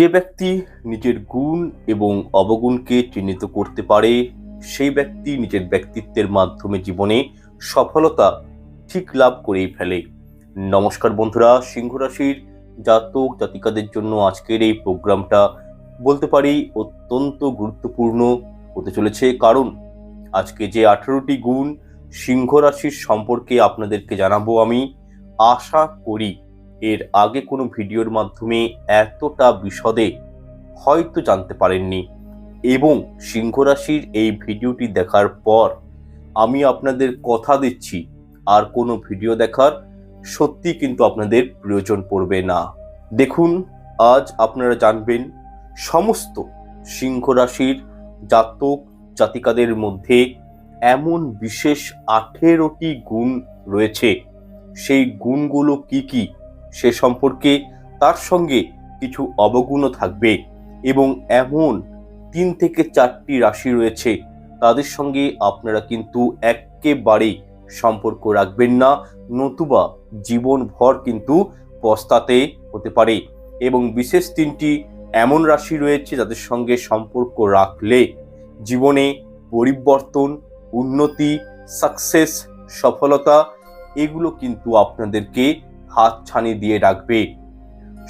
যে ব্যক্তি নিজের গুণ এবং অবগুণকে চিহ্নিত করতে পারে, সেই ব্যক্তি নিজের ব্যক্তিত্বের মাধ্যমে জীবনে সফলতা ঠিক লাভ করেই ফেলে। নমস্কার বন্ধুরা, সিংহ রাশির জাতক জাতিকাদের জন্য আজকের এই প্রোগ্রামটা বলতে পারি অত্যন্ত গুরুত্বপূর্ণ হতে চলেছে। কারণ আজকে যে আঠেরোটি গুণ সিংহ রাশির সম্পর্কে আপনাদেরকে জানাব আমি, আশা করি এর আগে কোনো ভিডিওর মাধ্যমে এতটা বিশদে হয়তো জানতে পারেননি। এবং সিংহ রাশির এই ভিডিওটি দেখার পর আমি আপনাদের কথা দিচ্ছি, আর কোনো ভিডিও দেখার সত্যি কিন্তু আপনাদের প্রয়োজন পড়বে না। দেখুন, আজ আপনারা জানবেন সমস্ত সিংহ রাশির জাতক জাতিকাদের মধ্যে এমন বিশেষ আঠেরোটি গুণ রয়েছে। সেই গুণগুলো কি কি? সে সম্পর্কে তার সঙ্গে কিছু অবগুণও থাকবে এবং এমন তিন থেকে চারটি রাশি রয়েছে। তাদের সঙ্গে আপনারা কিন্তু একেবারেই সম্পর্ক রাখবেন না, নতুবা জীবনভর কিন্তু পস্তাতে হতে পারে এবং বিশেষ তিনটি এমন রাশি রয়েছে যাদের সঙ্গে সম্পর্ক রাখলে জীবনে পরিবর্তন, উন্নতি সাকসেস সফলতা, এগুলো কিন্তু আপনাদেরকে হাত ছানি দিয়ে রাখবে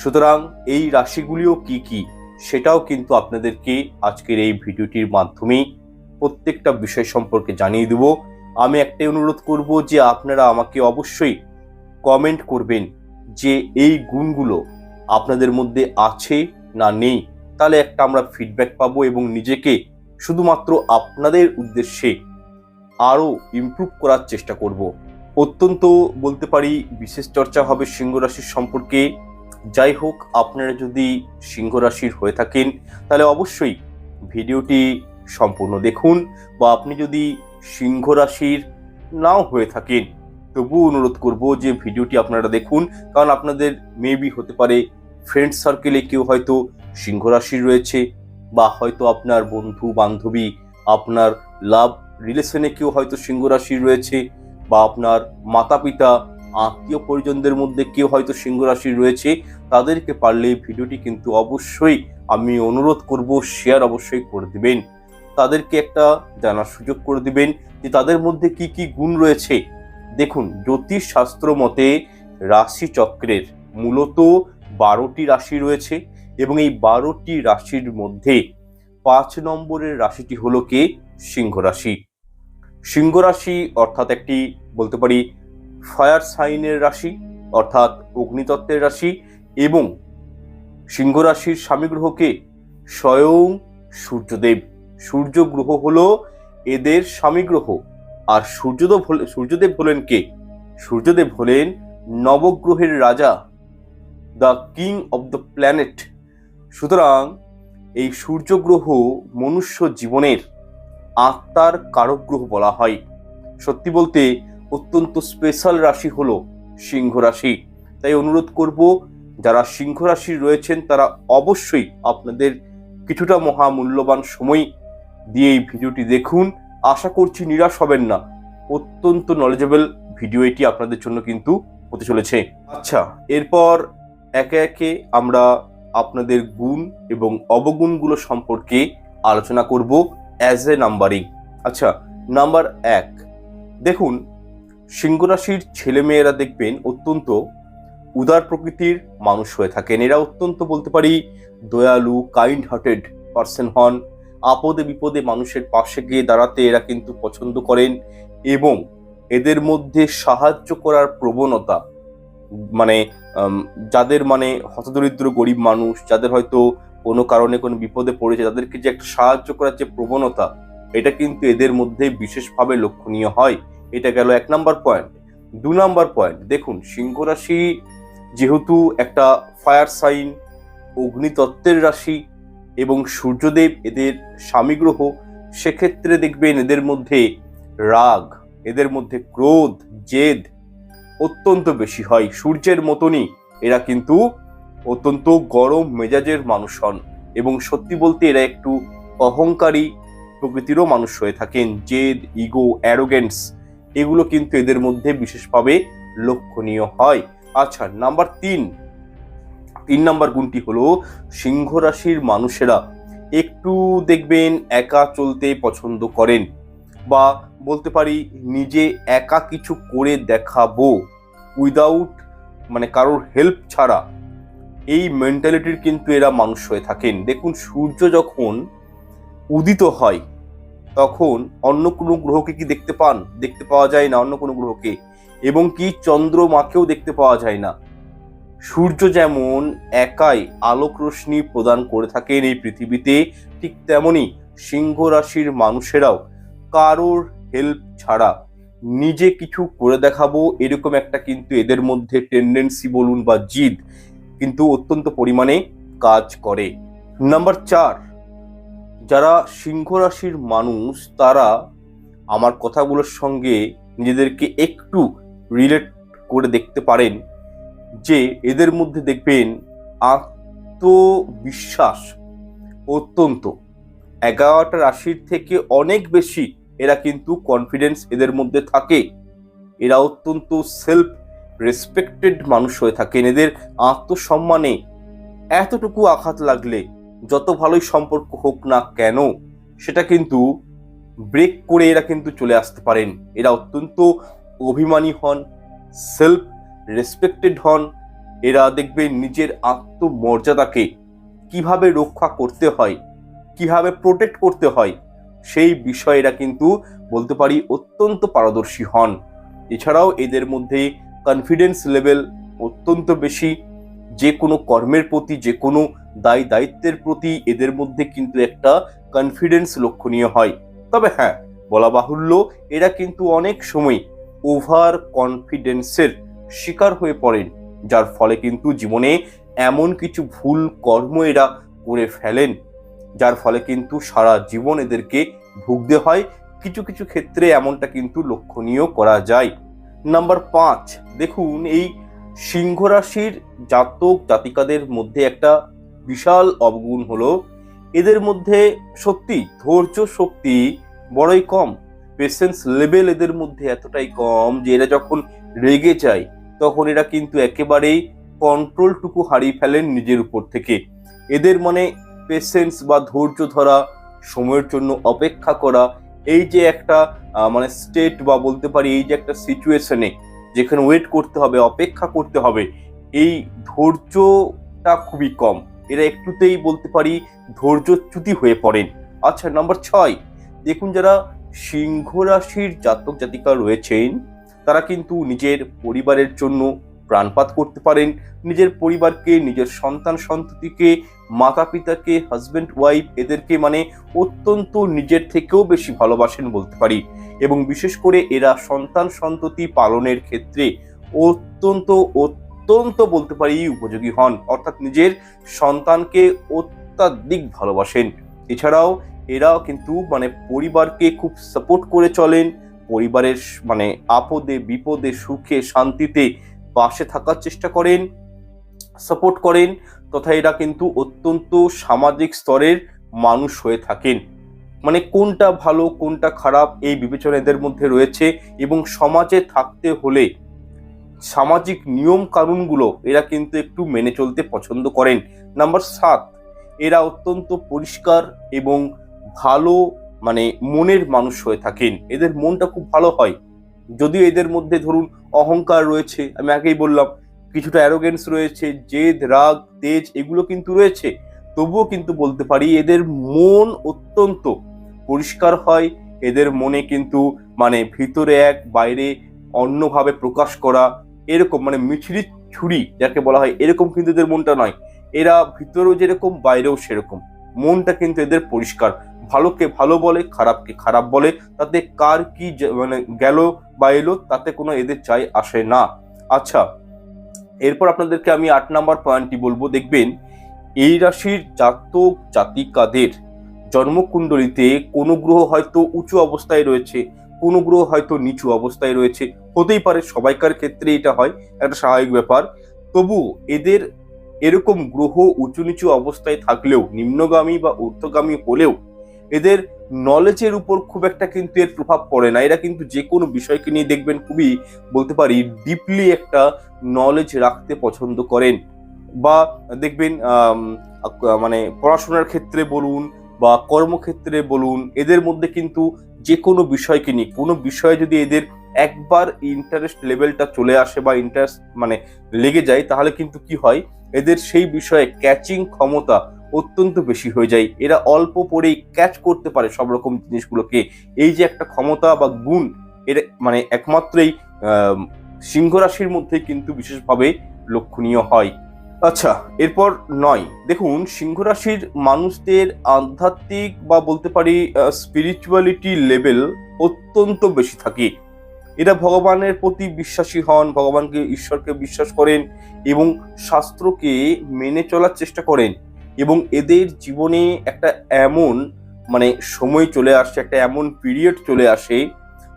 সুতরাং এই রাশিগুলিও কি কি, সেটাও কিন্তু আপনাদেরকে আজকের এই ভিডিওটির মাধ্যমে প্রত্যেকটা বিষয় সম্পর্কে জানিয়ে দেব। আমি একটাই অনুরোধ করব যে আপনারা আমাকে অবশ্যই কমেন্ট করবেন যে এই গুণগুলো আপনাদের মধ্যে আছে না নেই। তাহলে একটা আমরা ফিডব্যাক পাবো এবং নিজেকে শুধুমাত্র আপনাদের উদ্দেশ্যে আরও ইমপ্রুভ করার চেষ্টা করব। অত্যন্ত বলতে পারি বিশেষ চর্চা হবে সিংহ রাশির সম্পর্কে। যাই হোক, আপনারা যদি সিংহ রাশির হয়ে থাকেন, তাহলে অবশ্যই ভিডিওটি সম্পূর্ণ দেখুন বা আপনি যদি সিংহ রাশির নাও হয়ে থাকেন তবু অনুরোধ করব যে ভিডিওটি আপনারা দেখুন, কারণ আপনাদের মেবি হতে পারে ফ্রেন্ড সার্কেলে কেউ হয়তো সিংহ রাশির রয়েছে বা হয়তো আপনার বন্ধু বান্ধবী আপনার লাভ রিলেশনে কেউ হয়তো সিংহ রাশির রয়েছে। বা আপনার মাতা পিতা আত্মীয় পরিজনদের মধ্যে কেউ হয়তো সিংহ রাশির রয়েছে, তাদেরকে পারলে এই ভিডিওটি কিন্তু অবশ্যই আমি অনুরোধ করব শেয়ার অবশ্যই করে দিবেন। তাদেরকে একটা জানার সুযোগ করে দিবেন যে তাদের মধ্যে কি কি গুণ রয়েছে। দেখুন, জ্যোতিষ শাস্ত্র মতে রাশি চক্রের মূলত বারোটি রাশি রয়েছে এবং এই বারোটি রাশির মধ্যে পাঁচ নম্বরের রাশিটি হলো কে? সিংহ রাশি। সিংহ রাশি অর্থাৎ একটি বলতে পারি ফায়ার সাইনের রাশি, অর্থাৎ অগ্নিতত্ত্বের রাশি এবং সিংহ রাশির স্বামী গ্রহকে স্বয়ং সূর্যদেব। সূর্য গ্রহ হলো এদের স্বামী গ্রহ। আর সূর্যদেব সূর্যদেব হলেন কে? সূর্যদেব হলেন নবগ্রহের রাজা the king of the planet সুতরাং এই সূর্যগ্রহ মনুষ্য জীবনের আত্মার কারক গ্রহ বলা হয়। সত্যি বলতে, অত্যন্ত স্পেশাল রাশি হলো সিংহ রাশি। তাই অনুরোধ করব, যারা সিংহ রাশি রয়েছেন, তারা অবশ্যই আপনাদের কিছুটা মহামূল্যবান সময় দিয়ে এই ভিডিওটি দেখুন। আশা করছি নিরাশ হবেন না। অত্যন্ত নলেজেবল ভিডিও এটি আপনাদের জন্য কিন্তু হতে চলেছে। আচ্ছা এরপর একে একে আমরা আপনাদের গুণ এবং অবগুণগুলো সম্পর্কে আলোচনা করব। অ্যাজ এ নাম্বারিং আচ্ছা নাম্বার এক। দেখুন সিংহ রাশির ছেলেমেয়েরা দেখবেন অত্যন্ত উদার প্রকৃতির মানুষ হয়ে থাকেন। এরা অত্যন্ত বলতে পারি দয়ালু কাইন্ড হার্টেড পার্সন হন। আপদে বিপদে মানুষের পাশে গিয়ে দাঁড়াতে এরা কিন্তু পছন্দ করেন এবং এদের মধ্যে সাহায্য করার প্রবণতা মানে যাদের মানে হতদরিদ্র গরিব মানুষ, যাদের হয়তো কোনো কারণে কোনো বিপদে পড়েছে, তাদেরকে যে একটা সাহায্য করার যে প্রবণতা, এটা কিন্তু এদের মধ্যে বিশেষভাবে লক্ষণীয় হয়। এটা গেল এক নাম্বার পয়েন্ট দু নাম্বার পয়েন্ট দেখুন সিংহ রাশি যেহেতু একটা ফায়ার সাইন অগ্নিতত্ত্বের রাশি এবং সূর্যদেব এদের স্বামী গ্রহ, সেক্ষেত্রে দেখবেন এদের মধ্যে রাগ, এদের মধ্যে ক্রোধ, জেদ অত্যন্ত বেশি হয়। সূর্যের মতনই এরা কিন্তু অত্যন্ত গরম মেজাজের মানুষ হন এবং সত্যি বলতে এরা একটু অহংকারী প্রকৃতিরও মানুষ হয়ে থাকেন। জেদ, ইগো, অ্যারোগেন্স এগুলো কিন্তু এদের মধ্যে বিশেষভাবে লক্ষণীয় হয়। আচ্ছা নাম্বার তিন। তিন নাম্বার গুণটি হলো সিংহ রাশির মানুষেরা একটু দেখবেন একা চলতে পছন্দ করেন বা বলতে পারি নিজে একা কিছু করে দেখাবো। উইদাউট মানে কারোর হেল্প ছাড়া এই মেন্টালিটির কিন্তু এরা মানুষ হয়ে থাকেন। দেখুন, সূর্য যখন উদিত হয়, তখন অন্য কোনো গ্রহকে কি দেখতে পান? দেখতে পাওয়া যায় না অন্য কোনো গ্রহকে। এবং কি চন্দ্রমাকেও দেখতে পাওয়া যায় না। সূর্য যেমন একাই আলোক রশ্মি প্রদান করে থাকেন এই পৃথিবীতে, ঠিক তেমনি সিংহ রাশির মানুষেরাও কারোর হেল্প ছাড়া নিজে কিছু করে দেখাবো, এরকম একটা কিন্তু এদের মধ্যে টেন্ডেন্সি বলুন বা জিদ কিন্তু অত্যন্ত পরিমাণে কাজ করে। নাম্বার চার, যারা সিংহ রাশির মানুষ, তারা আমার কথাগুলোর সঙ্গে নিজেদেরকে একটু রিলেট করে দেখতে পারেন যে এদের মধ্যে দেখবেন আত্মবিশ্বাস অত্যন্ত। এগারোটা রাশির থেকে অনেক বেশি এরা কিন্তু কনফিডেন্স এদের মধ্যে থাকে। এরা অত্যন্ত সেলফ রেসপেক্টেড মানুষ হয়ে থাকেন এদের আত্মসম্মানে এতটুকু আঘাত লাগলে, যত ভালোই সম্পর্ক হোক না কেন, সেটা কিন্তু ব্রেক করে এরা কিন্তু চলে আসতে পারেন। এরা অত্যন্ত অভিমানী হন সেলফ রেসপেক্টেড হন। এরা দেখবে নিজের আত্মমর্যাদাকে কীভাবে রক্ষা করতে হয়, কীভাবে প্রোটেক্ট করতে হয়, সেই বিষয়ে এরা কিন্তু বলতে পারি অত্যন্ত পারদর্শী হন। এছাড়াও এদের মধ্যে কনফিডেন্স লেভেল অত্যন্ত বেশি। যে কোনো কর্মের প্রতি, যে কোনো দায় দায়িত্বের প্রতি এদের মধ্যে কিন্তু একটা কনফিডেন্স লক্ষণীয় হয়। তবে হ্যাঁ বলা বাহুল্য, এরা কিন্তু অনেক সময় ওভার কনফিডেন্সের শিকার হয়ে পড়েন, যার ফলে কিন্তু জীবনে এমন কিছু ভুল কর্ম এরা করে ফেলেন, যার ফলে কিন্তু সারা জীবন এদেরকে ভুগতে হয়। কিছু কিছু ক্ষেত্রে এমনটা কিন্তু লক্ষণীয় করা যায়। নাম্বার পাঁচ, দেখুন এই সিংহ রাশির জাতক জাতিকাদের মধ্যে একটা বিশাল অবগুণ হলো। এদের মধ্যে সত্যি ধৈর্য শক্তি বড়ই কম পেশেন্স লেভেল এদের মধ্যে এতটাই কম যে এরা যখন রেগে যায়, তখন এরা কিন্তু একেবারেই কন্ট্রোলটুকু হারিয়ে ফেলেন নিজের উপর থেকে। এদের মানে পেশেন্স বা ধৈর্য ধরা, সময়ের জন্য অপেক্ষা করা এই যে একটা মানে স্টেট বা বলতে পারি এই যে একটা সিচুয়েশনে যেখানে ওয়েট করতে হবে, অপেক্ষা করতে হবে, এই ধৈর্যটা খুবই কম। এরা একটুতেই বলতে পারি ধৈর্যচ্যুতি হয়ে পড়েন। আচ্ছা নাম্বার ছয়, দেখুন যারা সিংহ রাশির জাতক জাতিকা রয়েছেন, তারা কিন্তু নিজের পরিবারের জন্য প্রাণপাত করতে পারেন, নিজের পরিবারকে, নিজের সন্তান সন্ততিকে মাতা পিতাকে হাজব্যান্ড ওয়াইফ এদেরকে মানে অত্যন্ত নিজের থেকেও বেশি ভালোবাসেন বলতে পারি। এবং বিশেষ করে এরা সন্তান সন্ততি পালনের ক্ষেত্রে অত্যন্ত অত্যন্ত বলতে পারি উপযোগী হন। অর্থাৎ নিজের সন্তানকে অত্যাধিক ভালোবাসেন। এছাড়াও এরাও কিন্তু মানে পরিবারকে খুব সাপোর্ট করে চলেন। পরিবারের মানে আপদে, বিপদে, সুখে, শান্তিতে পাশে থাকার চেষ্টা করেন। সাপোর্ট করেন, তথা এরা কিন্তু অত্যন্ত সামাজিক স্তরের মানুষ হয়ে থাকেন। মানে কোনটা ভালো, কোনটা খারাপ এই বিবেচনা এদের মধ্যে রয়েছে এবং সমাজে থাকতে হলে সামাজিক নিয়ম কানুনগুলো এরা কিন্তু একটু মেনে চলতে পছন্দ করেন। নাম্বার সাত, এরা অত্যন্ত পরিষ্কার এবং ভালো মানে মনের মানুষ হয়ে থাকেন। এদের মনটা খুব ভালো হয়। যদিও এদের মধ্যে ধরুন অহংকার রয়েছে, আমি আগেই বললাম কিছুটা অ্যারোগেন্স রয়েছে, জেদ, রাগ, তেজ এগুলো কিন্তু রয়েছে। তবুও কিন্তু বলতে পারি এদের মন অত্যন্ত পরিষ্কার হয়, এদের মনে কিন্তু মানে ভিতরে এক, বাইরে অন্যভাবে প্রকাশ করা, এরকম মানে মিছরি ছুরি যাকে বলা হয়, এরকম কিন্তু এদের মনটা নয়। এরা ভিতরেও যেরকম, বাইরেও সেরকম। মনটা কিন্তু এদের পরিষ্কার। ভালোকে ভালো বলে, খারাপকে খারাপ বলে, তাতে কার কি মানে গেল বা এলো, তাতে কোনো এদের চাই আসে না। আচ্ছা এরপর আপনাদেরকে আমি আট নাম্বার পয়েন্টটি বলব, দেখবেন এই রাশির জাতক জাতিকাদের জন্মকুণ্ডলিতে কোনো গ্রহ হয়তো উঁচু অবস্থায় রয়েছে, কোনো গ্রহ হয়তো নিচু অবস্থায় রয়েছে, হতেই পারে সবাইকার ক্ষেত্রে এটা হয়, একটা স্বাভাবিক ব্যাপার। তবু এদের এরকম গ্রহ উঁচু নিচু অবস্থায় থাকলেও, নিম্নগামী বা ঊর্ধ্বগামী হলেও এদের নলেজের উপর খুব একটা কিন্তু এর প্রভাব পড়ে না। এরা কিন্তু যে কোনো বিষয়কে নিয়ে দেখবেন খুবই, বলতে পারি ডিপলি একটা নলেজ রাখতে পছন্দ করেন। বা দেখবেন মানে পড়াশোনার ক্ষেত্রে বলুন বা কর্মক্ষেত্রে বলুন, এদের মধ্যে কিন্তু যে কোনো বিষয়কে নিয়ে, কোনো বিষয়ে যদি এদের একবার ইন্টারেস্ট লেভেলটা চলে আসে বা ইন্টারেস্ট মানে লেগে যায়, তাহলে কিন্তু কি হয়? এদের সেই বিষয়ে ক্যাচিং ক্ষমতা অত্যন্ত বেশি হয়ে যায়। এরা অল্প পরেই ক্যাচ করতে পারে সব রকম জিনিসগুলোকে। এই যে একটা ক্ষমতা বা গুণ, এর মানে একমাত্রই সিংহ রাশির মধ্যে কিন্তু বিশেষভাবে লক্ষণীয় হয়। আচ্ছা এরপর নয়। দেখুন, সিংহ রাশির মানুষদের আধ্যাত্মিক বা বলতে পারি স্পিরিচুয়ালিটি লেভেল অত্যন্ত বেশি থাকে। এরা ভগবানের প্রতি বিশ্বাসী হন, ভগবানকে ঈশ্বরকে বিশ্বাস করেন এবং শাস্ত্রকে মেনে চলার চেষ্টা করেন। এবং এদের জীবনে একটা এমন মানে সময় চলে আসে, একটা এমন পিরিয়ড চলে আসে,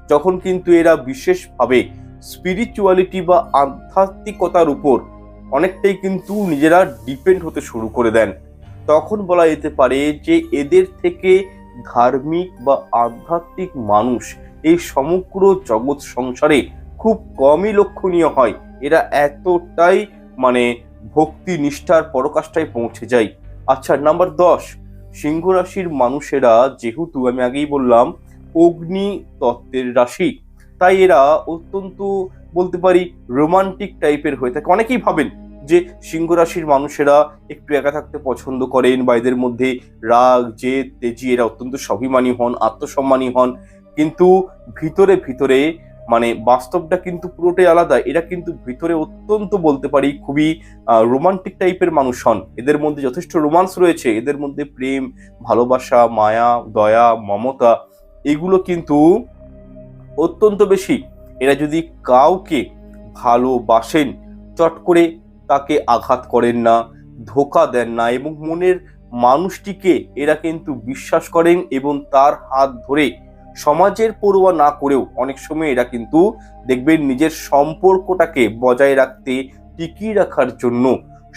যখন কিন্তু এরা বিশেষভাবে স্পিরিচুয়ালিটি বা আধ্যাত্মিকতার উপর অনেকটাই কিন্তু নিজেরা ডিপেন্ড হতে শুরু করে দেন। তখন বলা যেতে পারে যে এদের থেকে ধার্মিক বা আধ্যাত্মিক মানুষ এই সমগ্র জগৎ সংসারে খুব কমই লক্ষণীয় হয়। এরা এতটাই মানে ভক্তি নিষ্ঠার পরকাষ্ঠায় পৌঁছে যায়। আচ্ছা নাম্বার দশ। সিংহ রাশির মানুষেরা, যেহেতু আমি আগেই বললাম, অগ্নি তত্ত্বের রাশি, তাই এরা অত্যন্ত বলতে পারি রোমান্টিক টাইপের হয়ে থাকে। অনেকেই ভাবেন যে সিংহ রাশির মানুষেরা একটু একা থাকতে পছন্দ করেন বা এদের মধ্যে রাগ, জেদ, তেজি, এরা অত্যন্ত স্বাভিমানী হন, আত্মসম্মানী হন। কিন্তু ভিতরে ভিতরে মানে বাস্তবটা কিন্তু পুরোটাই আলাদা। এরা কিন্তু ভিতরে অত্যন্ত বলতে পারি খুবই রোমান্টিক টাইপের মানুষ হন। এদের মধ্যে যথেষ্ট রোমান্স রয়েছে। এদের মধ্যে প্রেম, ভালোবাসা, মায়া, দয়া, মমতা এগুলো কিন্তু অত্যন্ত বেশি। এরা যদি কাউকে ভালোবাসেন, চট করে তাকে আঘাত করেন না, ধোকা দেন না এবং মনের মানুষটিকে এরা কিন্তু বিশ্বাস করেন এবং তার হাত ধরে সমাজের পড়ুয়া না করেও অনেক সময় এরা কিন্তু দেখবেন নিজের সম্পর্কটাকে বজায় রাখতে, টিকিয়ে রাখার জন্য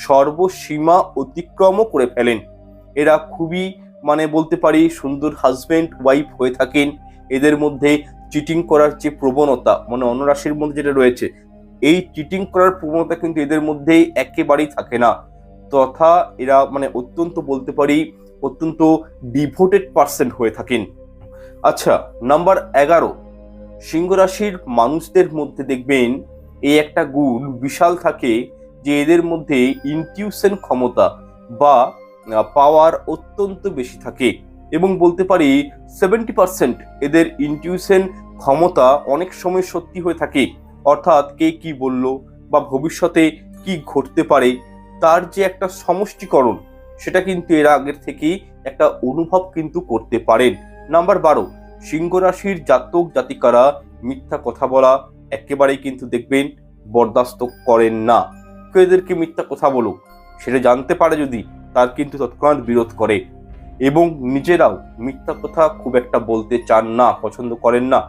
সর্বসীমা অতিক্রমও করে ফেলেন। এরা খুবই মানে বলতে পারি সুন্দর হাজব্যান্ড ওয়াইফ হয়ে থাকেন। এদের মধ্যে চিটিং করার যে প্রবণতা মানে অন্য রাশির মধ্যে যেটা রয়েছে, এই চিটিং করার প্রবণতা কিন্তু এদের মধ্যে একেবারেই থাকে না। তথা এরা মানে অত্যন্ত বলতে পারি অত্যন্ত ডিভোটেড পার্সেন্ট হয়ে থাকেন। আচ্ছা নাম্বার এগারো। সিংহ রাশির মানুষদের মধ্যে দেখবেন, এই একটা গুণ বিশাল থাকে যে এদের মধ্যে ইনটিউশন ক্ষমতা বা পাওয়ার অত্যন্ত বেশি থাকে। এবং বলতে পারি সেভেন্টি পার্সেন্ট এদের ইনটিউশন ক্ষমতা অনেক সময় সত্যি হয়ে থাকে। অর্থাৎ কে কি বলল বা ভবিষ্যতে কি ঘটতে পারে, তার যে একটা সমষ্টিকরণ, সেটা কিন্তু এরা আগের থেকেই একটা অনুভব কিন্তু করতে পারেন। নাম্বার বারো সিংহ রাশির জাতক জাতিকারা মিথ্যা কথা বলা একেবারেই কিন্তু দেখবেন বরদাস্ত করেন না। কেউ এদেরকে মিথ্যা কথা বলুক, সেটা জানতে পারে যদি তার কিন্তু তৎক্ষণাৎ বিরোধ করে এবং নিজেরাও মিথ্যা কথা খুব একটা বলতে চান না, পছন্দ করেন না।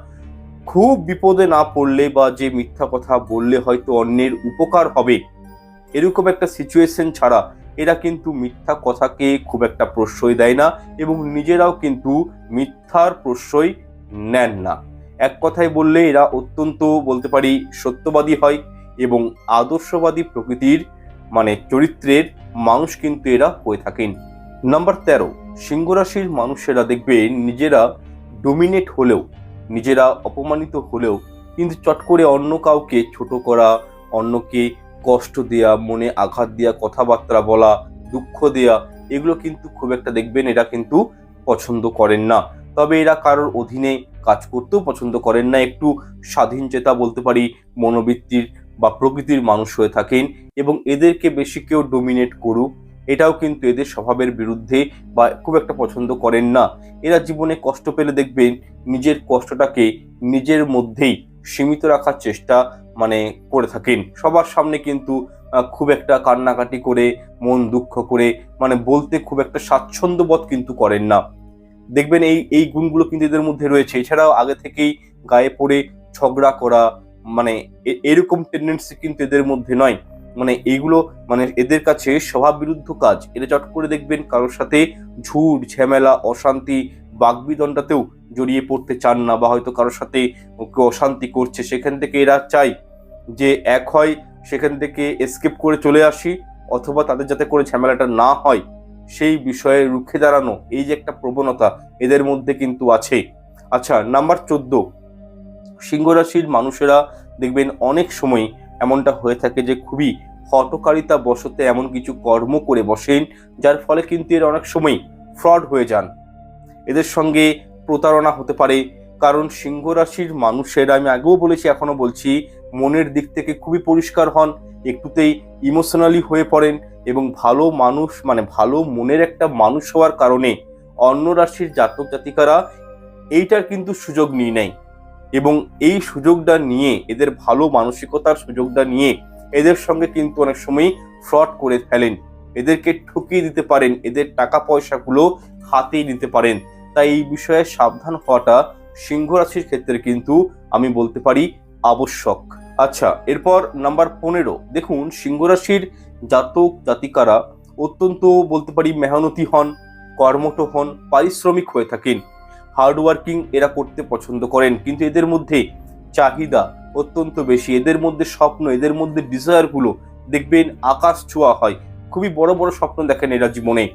খুব বিপদে না পড়লে বা যে মিথ্যা কথা বললে হয়তো অন্যের উপকার হবে। এরকম একটা সিচুয়েশন ছাড়া এরা কিন্তু মিথ্যা কথাকে খুব একটা প্রশ্রয় দেয় না এবং নিজেরাও কিন্তু মিথ্যার প্রশ্রয় নেন না। এক কথায় বললে এরা অত্যন্ত বলতে পারি সত্যবাদী হয় এবং আদর্শবাদী প্রকৃতির মানে চরিত্রের মানুষ কিন্তু এরা হয়ে থাকেন। নাম্বার তেরো, সিংহ রাশির মানুষেরা দেখবে নিজেরা ডোমিনেট হলেও, নিজেরা অপমানিত হলেও কিন্তু চট করে অন্য কাউকে ছোট করা, অন্যকে কষ্ট দেয়া, মনে আঘাত দেয়া, কথাবার্তা বলা, দুঃখ দেয়া, এগুলো কিন্তু খুব একটা দেখবেন এরা কিন্তু পছন্দ করেন না। তবে এরা কারোর অধীনে কাজ করতেও পছন্দ করেন না। একটু স্বাধীন চেতা বলতে পারি, মনোবৃত্তির বা প্রকৃতির মানুষ হয়ে থাকেন এবং এদেরকে বেশি কেউ ডোমিনেট করুক, এটাও কিন্তু এদের স্বভাবের বিরুদ্ধে বা খুব একটা পছন্দ করেন না। এরা জীবনে কষ্ট পেলে দেখবেন, নিজের কষ্টটাকে নিজের মধ্যেই সীমিত রাখার চেষ্টা মানে করে থাকেন। সবার সামনে কিন্তু খুব একটা কান্নাকাটি করে, মন দুঃখ করে মানে বলতে খুব একটা স্বাচ্ছন্দ্যবোধ কিন্তু করেন না। দেখবেন এই এই গুণগুলো কিন্তু এদের মধ্যে রয়েছে। এছাড়াও আগে থেকেই গায়ে পড়ে ঝগড়া করা মানে এরকম টেন্ডেন্সি কিন্তু এদের মধ্যে নয়। মানে এইগুলো মানে এদের কাছে স্বভাব বিরুদ্ধ কাজ। এরা চট করে দেখবেন কারোর সাথে ঝুট, ঝামেলা, অশান্তি বাগবিদণ্ডাতেও জড়িয়ে পড়তে চান না বা হয়তো কারোর সাথে কেউ অশান্তি করছে, সেখান থেকে এরা চায় যে এক হয় সেখান থেকে এসকেপ করে চলে আসি অথবা তাদের যাতে করে ঝামেলাটা না হয়। সেই বিষয়ে রুখে দাঁড়ানো, এই যে একটা প্রবণতা এদের মধ্যে কিন্তু আছে। আচ্ছা নাম্বার চোদ্দ। সিংহ রাশির মানুষেরা দেখবেন অনেক সময় এমনটা হয়ে থাকে যে খুবই হটকারিতা বশতে এমন কিছু কর্ম করে বসেন, যার ফলে কিন্তু এরা অনেক সময় ফ্রড হয়ে যান। এদের সঙ্গে প্রতারণা হতে পারে। কারণ সিংহ রাশির মানুষের, আমি আগেও বলেছি, এখনও বলছি, মনের দিক থেকে খুবই পরিষ্কার হন, একটুতেই ইমোশনালি হয়ে পড়েন এবং ভালো মানুষ মানে ভালো মনের একটা মানুষ হওয়ার কারণে অন্য রাশির জাতক জাতিকারা এইটার কিন্তু সুযোগ নিয়ে নেয় এবং এই সুযোগটা নিয়ে, এদের ভালো মানসিকতার সুযোগটা নিয়ে এদের সঙ্গে কিন্তু অনেক সময় ফ্রড করে ফেলেন। এদেরকে ঠকিয়ে দিতে পারেন, এদের টাকা পয়সাগুলো হাতেই নিতে পারেন। তাই এই বিষয়ে সাবধান হওয়াটা সিংহ রাশির ক্ষেত্রে কিন্তু আমি বলতে পারি আবশ্যক। আচ্ছা এরপর নাম্বার পনেরো। দেখুন, সিংহ রাশির জাতক, জাতিকারা অত্যন্ত বলতে পারি মেহনতি হন, কর্মঠ হন, পারিশ্রমিক হয়ে থাকেন। হার্ডওয়ার্কিং এরা করতে পছন্দ করেন, কিন্তু এদের মধ্যে চাহিদা অত্যন্ত বেশি। এদের মধ্যে স্বপ্ন, এদের মধ্যে ডিজায়ারগুলো দেখবেন আকাশ ছোঁয়া হয়। খুবই বড় বড় স্বপ্ন দেখেন এরা জীবনে।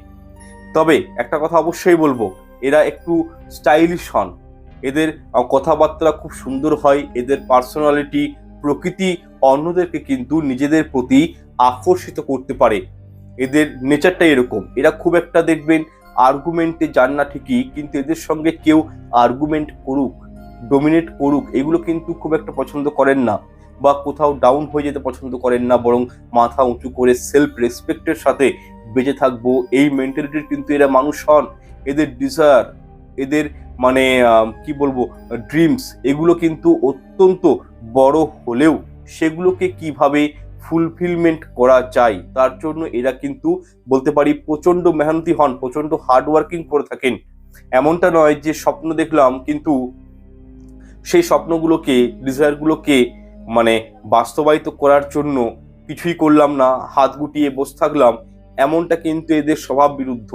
তবে একটা কথা অবশ্যই বলব এরা একটু স্টাইলিশ হন। এদের কথাবার্তা খুব সুন্দর হয়। এদের পার্সোনালিটি প্রকৃতি অন্যদেরকে কিন্তু নিজেদের প্রতি আকর্ষিত করতে পারে। এদের নেচারটা এরকম। এরা খুব একটা দেখবেন আর্গুমেন্টে যান না ঠিকই, কিন্তু এদের সঙ্গে কেউ আর্গুমেন্ট করুক ডোমিনেট করুক, এগুলো কিন্তু খুব একটা পছন্দ করেন না। বা কোথাও ডাউন হয়ে যেতে পছন্দ করেন না, বরং মাথা উঁচু করে সেলফ রেসপেক্টের সাথে বেঁচে থাকব, এই মেন্টালিটির কিন্তু এরা মানুষ হন। এদের ডিজায়ার এদের মানে কি বলব ড্রিমস এগুলো কিন্তু অত্যন্ত বড় হলেও সেগুলোকে কীভাবে ফুলফিলমেন্ট করা যায়, তার জন্য এরা কিন্তু বলতে পারি প্রচণ্ড মেহনতি হন প্রচণ্ড হার্ড ওয়ার্কিং করে থাকেন। এমনটা নয় যে স্বপ্ন দেখলাম, কিন্তু সেই স্বপ্নগুলোকে ডিজায়ারগুলোকে মানে বাস্তবায়িত করার জন্য কিছুই করলাম না, হাত গুটিয়ে বসে থাকলাম, এমনটা কিন্তু এদের স্বভাব বিরুদ্ধ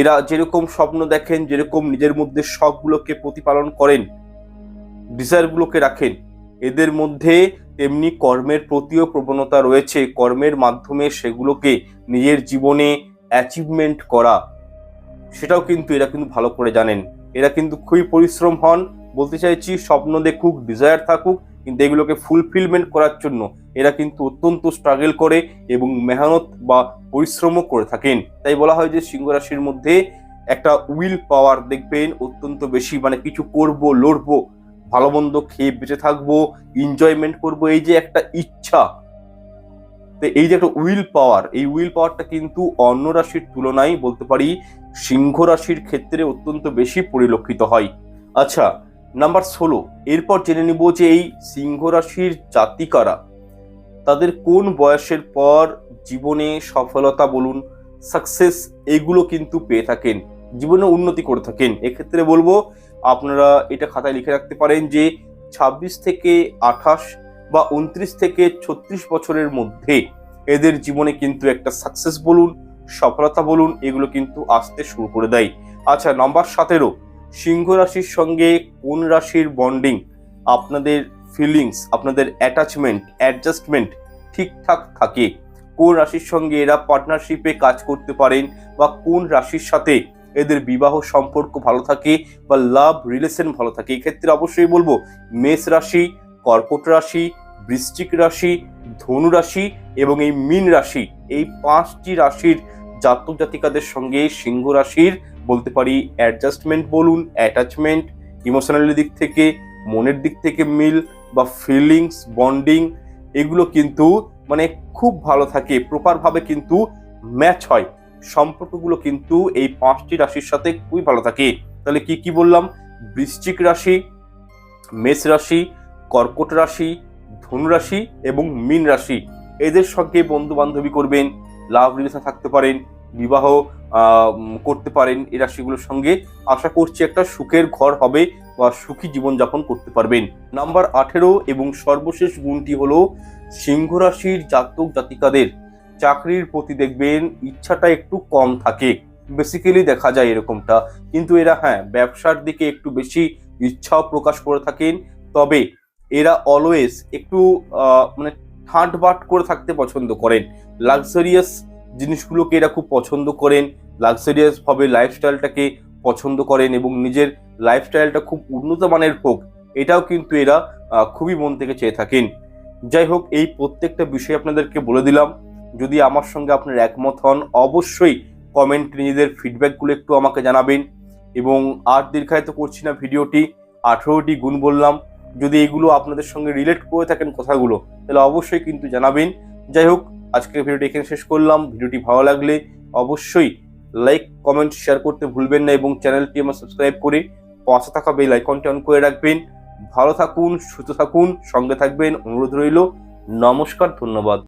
এরা যেরকম স্বপ্ন দেখেন, যেরকম নিজের মধ্যে শখগুলোকে প্রতিপালন করেন ডিজায়ারগুলোকে রাখেন, এদের মধ্যে তেমনি কর্মের প্রতিও প্রবণতা রয়েছে। কর্মের মাধ্যমে সেগুলোকে নিজের জীবনে অ্যাচিভমেন্ট করা, সেটাও কিন্তু এরা কিন্তু ভালো করে জানেন। এরা কিন্তু খুবই পরিশ্রম হন। বলতে চাইছি, স্বপ্ন দেখুক ডিজায়ার থাকুক কিন্তু এগুলোকে ফুলফিলমেন্ট করার জন্য এরা কিন্তু অত্যন্ত স্ট্রাগল করে এবং মেহনত বা পরিশ্রমও করে থাকেন। তাই বলা হয় যে সিংহ রাশির মধ্যে একটা উইল পাওয়ার দেখবেন, অত্যন্ত বেশি মানে কিছু করব, লড়বো ভালো মন্দ খেয়ে বেঁচে থাকব এনজয়মেন্ট করব, এই যে একটা ইচ্ছা। তো এই যে একটা উইল পাওয়ার এই উইল পাওয়ারটা কিন্তু অন্য রাশির তুলনায় বলতে পারি সিংহ রাশির ক্ষেত্রে অত্যন্ত বেশি পরিলক্ষিত হয়। আচ্ছা নাম্বার ষোলো, এরপর জেনে নিব যে এই সিংহ রাশির জাতিকারা, তাদের কোন বয়সের পর জীবনে সফলতা বলুন সাকসেস এগুলো কিন্তু পেয়ে থাকেন, জীবনে উন্নতি করে থাকেন। এক্ষেত্রে বলব, আপনারা এটা খাতায় লিখে রাখতে পারেন যে ২৬ থেকে আঠাশ বা উনত্রিশ থেকে ছত্রিশ বছরের মধ্যে এদের জীবনে কিন্তু একটা সাকসেস বলুন, সফলতা বলুন, এগুলো কিন্তু আসতে শুরু করে দেয়। আচ্ছা নম্বর সতেরো সিংহ রাশির সঙ্গে কোন রাশির বন্ডিং আপনাদের ফিলিংস আপনাদের অ্যাটাচমেন্ট অ্যাডজাস্টমেন্ট ঠিকঠাক থাকে? কোন রাশির সঙ্গে এরা পার্টনারশিপে কাজ করতে পারেন বা কোন রাশির সাথে এদের বিবাহ সম্পর্ক ভালো থাকে বা লাভ রিলেশন ভালো থাকে? এক্ষেত্রে অবশ্যই বলব, মেষ রাশি, কর্কট রাশি, বৃশ্চিক রাশি, ধনু রাশি এবং এই মীন রাশি, এই পাঁচটি রাশির জাতক জাতিকাদের সঙ্গে সিংহ রাশির বলতে পারি অ্যাডজাস্টমেন্ট বলুন অ্যাটাচমেন্ট ইমোশনাল দিক থেকে, মনের দিক থেকে মিল বা ফিলিংস বন্ডিং এগুলো কিন্তু মানে খুব ভালো থাকে প্রপারভাবে কিন্তু ম্যাচ হয়। সম্পর্কগুলো কিন্তু এই পাঁচটি রাশির সাথে খুবই ভালো থাকে। তাহলে কি কি বললাম? বৃশ্চিক রাশি, মেষ রাশি, কর্কট রাশি, ধনু রাশি এবং মীন রাশি। এদের সঙ্গে বন্ধু বান্ধবী করবেন লাভ রিলেশন থাকতে পারেন, বিবাহ করতে পারেন এই রাশিগুলোর সঙ্গে। আশা করছি একটা সুখের ঘর হবে বা সুখী জীবনযাপন করতে পারবেন। নাম্বার আঠেরো এবং সর্বশেষ গুণটি হলো সিংহ রাশির জাতক জাতিকাদের চাকরির প্রতি দেখবেন ইচ্ছাটা একটু কম থাকে। বেসিক্যালি দেখা যায় এরকমটা। কিন্তু এরা হ্যাঁ ব্যবসার দিকে একটু বেশি ইচ্ছাও প্রকাশ করে থাকেন। তবে এরা অলওয়েজ একটু মানে ঠাট বাট করে থাকতে পছন্দ করেন। লাক্সারিয়াস জিনিসগুলোকে এরা খুব পছন্দ করেন লাক্সারিয়াস ভাবে লাইফস্টাইলটাকে পছন্দ করেন এবং নিজের লাইফস্টাইলটা খুব উন্নত মানের হোক, এটাও কিন্তু এরা খুবই মন থেকে চেয়ে থাকেন। যাই হোক, এই প্রত্যেকটা বিষয় আপনাদেরকে বলে দিলাম। যদি আমার সঙ্গে আপনার একমত হন, অবশ্যই কমেন্ট নিজেদের ফিডব্যাকগুলো একটু আমাকে জানাবেন এবং আর দীর্ঘায়িত করছি না ভিডিওটি, আঠেরোটি গুণ বললাম। যদি এগুলো আপনাদের সঙ্গে রিলেট করে থাকেন কথাগুলো, তাহলে অবশ্যই কিন্তু জানাবেন। যাই হোক আজকের ভিডিওটি এখানে শেষ করলাম। ভিডিওটি ভালো লাগলে অবশ্যই লাইক কমেন্ট শেয়ার করতে ভুলবেন না এবং চ্যানেলটি আমার সাবস্ক্রাইব করে পাশে থাকা বেল আইকনটি অন করে রাখবেন। ভালো থাকুন, সুস্থ থাকুন, সঙ্গে থাকবেন। অনুরোধ রইল, নমস্কার, ধন্যবাদ।